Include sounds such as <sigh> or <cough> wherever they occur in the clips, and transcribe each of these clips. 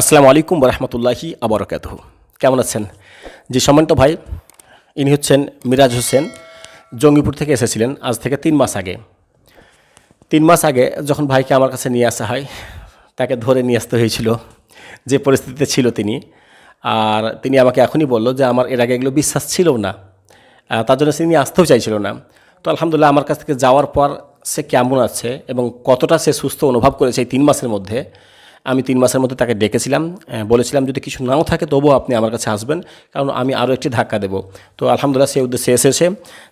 আসসালামু আলাইকুম রহমতুল্লাহি আবরকাত কেমন আছেন? যে সম্মানিত ভাই, ইনি হচ্ছেন মিরাজ হোসেন, জঙ্গিপুর থেকে এসেছিলেন আজ থেকে তিন মাস আগে। তিন মাস আগে যখন ভাইকে আমার কাছে নিয়ে আসা হয়, তাকে ধরে নিয়ে আসতে হয়েছিল, যে পরিস্থিতিতে ছিল তিনি। আর তিনি আমাকে এখনই বলল যে আমার এর আগে এগুলো বিশ্বাস ছিল না তার জন্য তিনি আসতেও চাইছিল না। তো আলহামদুলিল্লাহ আমার কাছ থেকে যাওয়ার পর সে কেমন আছে এবং কতটা সে সুস্থ অনুভব করেছে এই তিন মাসের মধ্যে আমি তিন মাসের মধ্যে তাকে ডেকেছিলাম বলেছিলাম যদি কিছু নাও থাকে তবুও আপনি আমার কাছে আসবেন, কারণ আমি আরও একটি ধাক্কা দেব। তো আলহামদুলিল্লাহ সেই উদ্দেশ্যে এসেছে।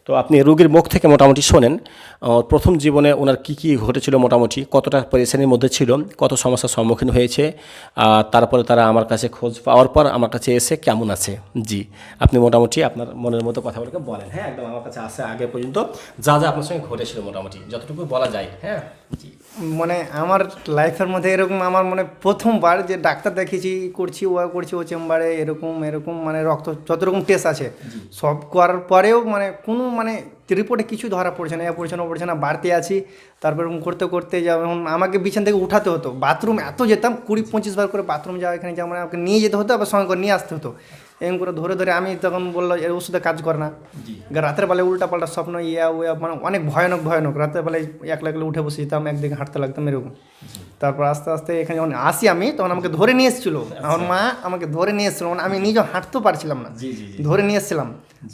তো আপনি রোগীর মুখ থেকে মোটামুটি শোনেন প্রথম জীবনে ওনার কী কী ঘটেছিল মোটামুটি, কতটা পরেশানির মধ্যে ছিল, কত সমস্যার সম্মুখীন হয়েছে, আর তারপরে তারা আমার কাছে খোঁজ পাওয়ার পর আমার কাছে এসে কেমন আছে? জি, আপনি মোটামুটি আপনার মনের মতো কথাগুলোকে বলেন হ্যাঁ একদম আমার কাছে আসে আগে পর্যন্ত যা যা আপনার সঙ্গে ঘটেছিল মোটামুটি, যতটুকু বলা যায় হ্যাঁ জি। মানে আমার লাইফের মধ্যে এরকম আমার মানে প্রথমবার যে ডাক্তার দেখিয়েছি করছি ও করছি ও চেম্বারে এরকম এরকম মানে রক্ত যত রকম টেস্ট আছে সব করার পরেও মানে কোনো মানে রিপোর্টে কিছু ধরা পড়ছে না এ পড়ছে না পড়ছে না বাড়তে আছি। তারপর করতে করতে যেমন আমাকে বিছান থেকে উঠাতে হতো। বাথরুম এত যেতাম কুড়ি পঁচিশ বার করে বাথরুম যাওয়া এখানে যেমন আমাকে নিয়ে যেতে হতো আবার সঙ্গে করে নিয়ে আসতে হতো। এরকম করে ধরে ধরে আমি তখন বলল এর ওষুধে কাজ করে না। রাতের বেলায় উল্টা পাল্টা স্বপ্ন ইয়া উয়া মানে অনেক ভয়ানক ভয়ানক। রাতের বেলায় একলা একলা উঠে বসে যেতাম একদিকে হাঁটতে লাগতাম এরকম। তারপর আস্তে আস্তে এখানে যখন আসি আমি তখন আমাকে ধরে নিয়ে এসেছিল। আমার মা আমাকে ধরে নিয়ে এসেছিল। মানে আমি নিজেও হাঁটতেও পারছিলাম না। ধরে নিয়ে এসেছিলাম।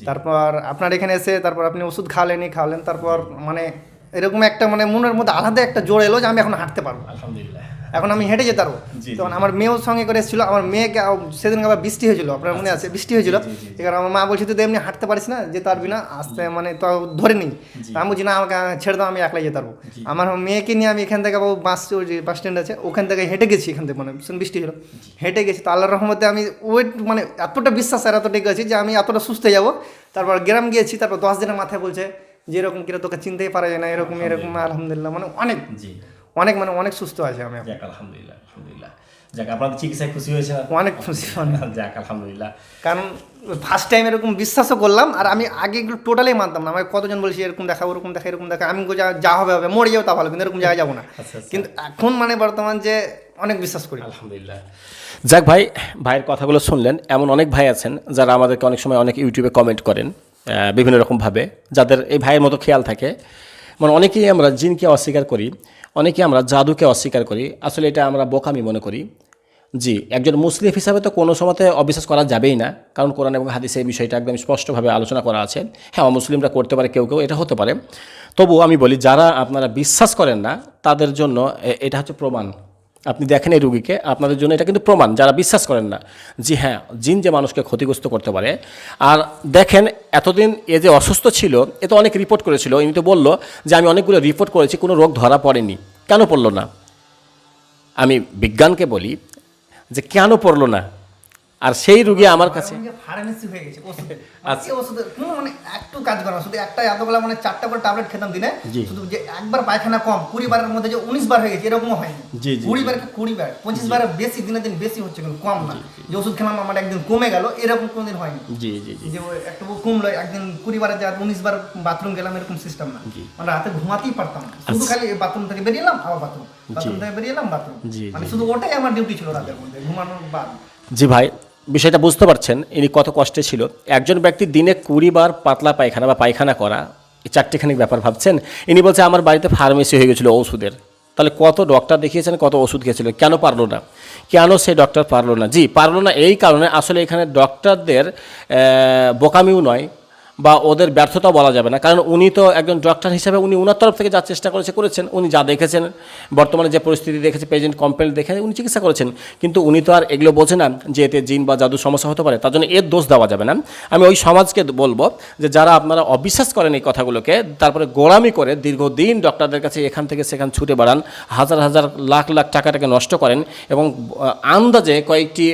তারপর আপনার এখানে এসে তারপর আপনি ওষুধ খাওয়ালেন এই খাওয়ালেন তারপর মানে এরকম একটা মানে মনের মধ্যে আলাদা একটা জোর এলো যে আমি এখন হাঁটতে পারব। আলহামদুলিল্লাহ। এখন আমি হেঁটে যেতে পারব। তখন আমার মেয়েও সঙ্গে করে এসেছিল আমার মেয়েকে সেদিন আবার বৃষ্টি হয়েছিল আপনার মনে আছে? বৃষ্টি হয়েছিল। এবার আমার মা বলছে তুই এমনি হাঁটতে পারিস না যেতে পারবি না আসতে মানে তো ধরে নিই। আমি বলছি না আমাকে ছেড়ে দাও আমি একলাই যেতে পারব। আমার মেয়েকে নিয়ে আমি এখান থেকে বাস ওই যে বাস স্ট্যান্ড আছে ওখান থেকে হেঁটে গেছি এখান থেকে মানে ভীষণ বৃষ্টি হলো। হেঁটে গেছি তো আল্লাহর রহমতে আমি ওয়েট মানে এতটা বিশ্বাস আর এতটা গেছি যে আমি এতটা সুস্থ যাব। তারপর গ্রাম গিয়েছি তারপর দশ দিনের মাথায় বলছে যে এরকম কিরা তোকে চিনতেই পারা যায় না এরকম এরকম আলহামদুলিল্লাহ মানে অনেক। জি। অনেক মানে অনেক সুস্থ আছে আমি। যাক আলহামদুলিল্লাহ আলহামদুলিল্লাহ। যাক আপনাদের চিকিৎসায় খুশি হয়েছে? অনেক খুশি <laughs> যাক আলহামদুলিল্লাহ। কারণ ফার্স্ট টাইম এরকম বিশ্বাসও করলাম আর আমি আগে এগুলো টোটালি মানতাম না। আমাকে কতজন বলছি এরকম দেখা ওরকম দেখা এরকম দেখা আমি যা যা হবে হবে মরে যাও তা ভালো কিন্তু এরকম জায়গায় যাব না। আচ্ছা, আচ্ছা। কিন্তু এখন মানে বর্তমান যে অনেক বিশ্বাস করি। আলহামদুলিল্লাহ। যাক ভাই ভাইয়ের কথাগুলো শুনলেন। এমন অনেক ভাই আছেন যারা আমাদেরকে অনেক সময় অনেক ইউটিউবে কমেন্ট করেন বিভিন্ন রকমভাবে যাদের এই ভাইয়ের মতো খেয়াল থাকে মানে অনেকেই আমরা জিনকে অস্বীকার করি, অনেকেই আমরা জাদুকে অস্বীকার করি। আসলে এটা আমরা বোকামি মনে করি। জি, একজন মুসলিম হিসাবে তো কোনো সময়তে অবিশ্বাস করা যাবেই না, কারণ কোরআন এবং হাদিসে এই বিষয়টা একদম স্পষ্টভাবে আলোচনা করা আছে। হ্যাঁ মুসলিমরা করতে পারে, কেউ কেউ এটা হতে পারে। তবু আমি বলি, যারা আপনারা বিশ্বাস করেন না, তাদের জন্য এটা হচ্ছে প্রমাণ। আপনি দেখেন এই রুগীকে, আপনাদের জন্য এটা কিন্তু প্রমাণ, যারা বিশ্বাস করেন না জি হ্যাঁ জিন যে মানুষকে ক্ষতিগ্রস্ত করতে পারে। আর দেখেন, এতদিন এ যে অসুস্থ ছিল, এ তো অনেক রিপোর্ট করেছিল, ইনি তো বলল যে আমি অনেকগুলো রিপোর্ট করেছি, কোনো রোগ ধরা পড়েনি। কেন পড়ল না? আমি বিজ্ঞানকে বলি যে কেন পড়ল না? আর সেই রুগী আমার কাছে ফার্মেসি হয়ে গেছে ওষুধ। আচ্ছা। ওষুধ কোনো মানে একটু কাজ করে না শুধু একটা এতগুলো মানে চারটা করে ট্যাবলেট খেতাম দিনে শুধু যে একবার পায়খানা কম কুড়ি বারের মধ্যে যে উনিশ বার হয়ে গেছে এরকমও হয়নি। জি, জি, কুড়ি বার কুড়ি বার পঁচিশ বারের বেশি দিনে দিন বেশি হচ্ছে কিন্তু কম না। যে ওষুধ খেলাম আমার একদিন কমে গেল এরকম কোনোদিন হয়নি। জি জি জি। যে একটু কমলো একদিন কুড়ি বারে যা উনিশ বার বাথরুম গেলাম এরকম সিস্টেম না। মানে রাতে ঘুমাতেই পারতাম না। শুধু খালি বাথরুম থেকে বেরিয়ে এলাম আবার বাথরুম বাথরুম থেকে বেরিয়ে এলাম বাথরুম মানে শুধু ওটাই আমার ডিউটি ছিল রাতের মধ্যে ঘুমানোর বাদ। জি ভাই বিষয়টা বুঝতে পারছেন, ইনি কত কষ্টে ছিল। একজন ব্যক্তি দিনে কুড়ি বার পাতলা পায়খানা বা পায়খানা করা, এই চারটিখানিক ব্যাপার ভাবছেন। ইনি বলছে, আমার বাড়িতে ফার্মেসি হয়ে গেছিল ওষুধের তাহলে কত ডক্টর দেখিয়েছেন, কত ওষুধ খেয়েছিল? কেন পারল না? কেন সেই ডক্টর পারল না? জি, পারল না এই কারণে আসলে এখানে ডক্টরদের বোকামিও নয়। বা ওদের ব্যর্থতা বলা যাবে না। কারণ উনি তো একজন ডক্টর হিসেবে উনি ওনার তরফ থেকে যা চেষ্টা করেছে করেছেন। উনি যা দেখেছেন, বর্তমানে যে পরিস্থিতি দেখেছে প্রেজেন্ট কমপ্লেন দেখে উনি চিকিৎসা করেছেন। কিন্তু উনি তো আর এগুলো বোঝে না যে এতে জিন বা জাদু সমস্যা হতে পারে। তার জন্য এর দোষ দেওয়া যাবে না। আমি ওই সমাজকে বলব যে যারা আপনারা অবিশ্বাস করেন এই কথাগুলোকে, তারপরে গোড়ামি করে দীর্ঘদিন ডক্টরদের কাছে এখান থেকে সেখান ছুটে বেড়ান, হাজার হাজার, লাখ লাখ টাকাটাকে নষ্ট করেন এবং আন্দাজে কয়েকটি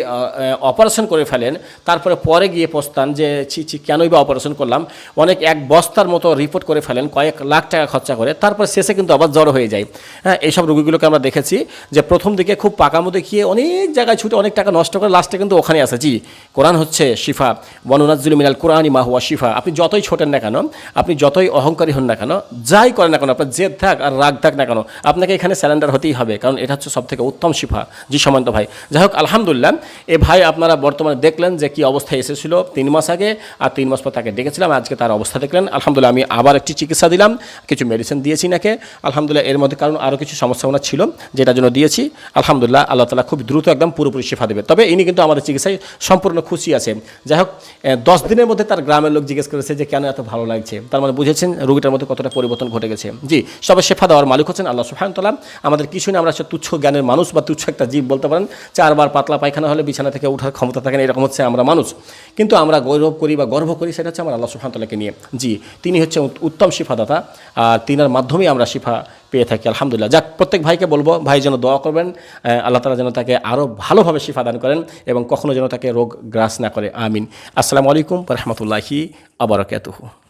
অপারেশন করে ফেলেন। তারপরে পরে গিয়ে পস্তান যে, ছি ছি, কেনই বা অপারেশন করলাম করলাম। অনেক এক বস্তার মতো রিপোর্ট করে ফেলেন, কয়েক লাখ টাকা খরচা করে। তারপর শেষে কিন্তু আবার জ্বর হয়ে যায়। হ্যাঁ এইসব রোগীগুলোকে আমরা দেখেছি যে প্রথম দিকে খুব পাকামো দেখিয়ে অনেক জায়গায় ছুটে অনেক টাকা নষ্ট করে লাস্টে কিন্তু ওখানে আছে জি, কোরআন হচ্ছে শিফা। বনুনাজুল মিনাল কোরআনই মাহুয়া শিফা। আপনি যতই ছোটেন না কেন, আপনি যতই অহংকারী হন না কেন, যাই করেন না কেন, আপনার জেদ থাক আর রাগ থাক না কেন, আপনাকে এখানে স্যালেন্ডার হতেই হবে। কারণ এটা হচ্ছে সব থেকে উত্তম শিফা। জি সমান্ত ভাই। যাই হোক, আলহামদুলিল্লাহ, এ ভাই আপনারা বর্তমানে দেখলেন যে কি অবস্থায় এসেছিল তিন মাস আগে আর তিন মাস পর তাকে ডেকেছিলাম। আজকে তার অবস্থা দেখলেন। আলহামদুলিল্লাহ, আমি আবার একটি চিকিৎসা দিলাম। কিছু মেডিসিন দিয়েছি নাকে। আলহামদুলিল্লাহ, এর মধ্যে কারণ আরও কিছু ওনার ছিল, যেটার জন্য দিয়েছি। আলহামদুলিল্লাহ, আল্লাহ তালা খুব দ্রুত একদম পুরোপুরি শেফা দেবে। তবে ইনি কিন্তু আমাদের চিকিৎসায় সম্পূর্ণ খুশি আছে। যাই হোক দশ দিনের মধ্যে তার গ্রামের লোক জিজ্ঞেস করেছে যে, কেন এত ভালো লাগছে? তার মানে বুঝেছেন, রোগীটার মধ্যে কতটা পরিবর্তন ঘটে গেছে। জি সবে শেফা দেওয়ার মালিক হচ্ছেন আল্লাহ সুফায়তলা আমাদের কিছু না, আমরা তুচ্ছ জ্ঞানের মানুষ বা তুচ্ছ একটা জীব বলতে পারেন। চারবার পাতলা পায়খানা হলে বিছানা থেকে ওঠার ক্ষমতা থাকে না, এরকম হচ্ছে আমরা মানুষ। কিন্তু আমরা গৌরব করি বা গর্ব করি, সেটা হচ্ছে আমার আল্লাহ সুফান্তলাকে নিয়ে। জি, তিনি হচ্ছে উত- উত্তম শিফাদাতা, আর তিনার মাধ্যমেই আমরা শিফা পেয়ে থাকি, আলহামদুলিল্লাহ। যাক, প্রত্যেক ভাইকে বলব, ভাই যেন দোয়া করবেন আল্লাহ তালা যেন তাকে আরও ভালোভাবে শিফা দান করেন এবং কখনও যেন তাকে রোগ গ্রাস না করে, আমিন। আসসালামু আলাইকুম রহমতুল্লাহি আবরকাতুহু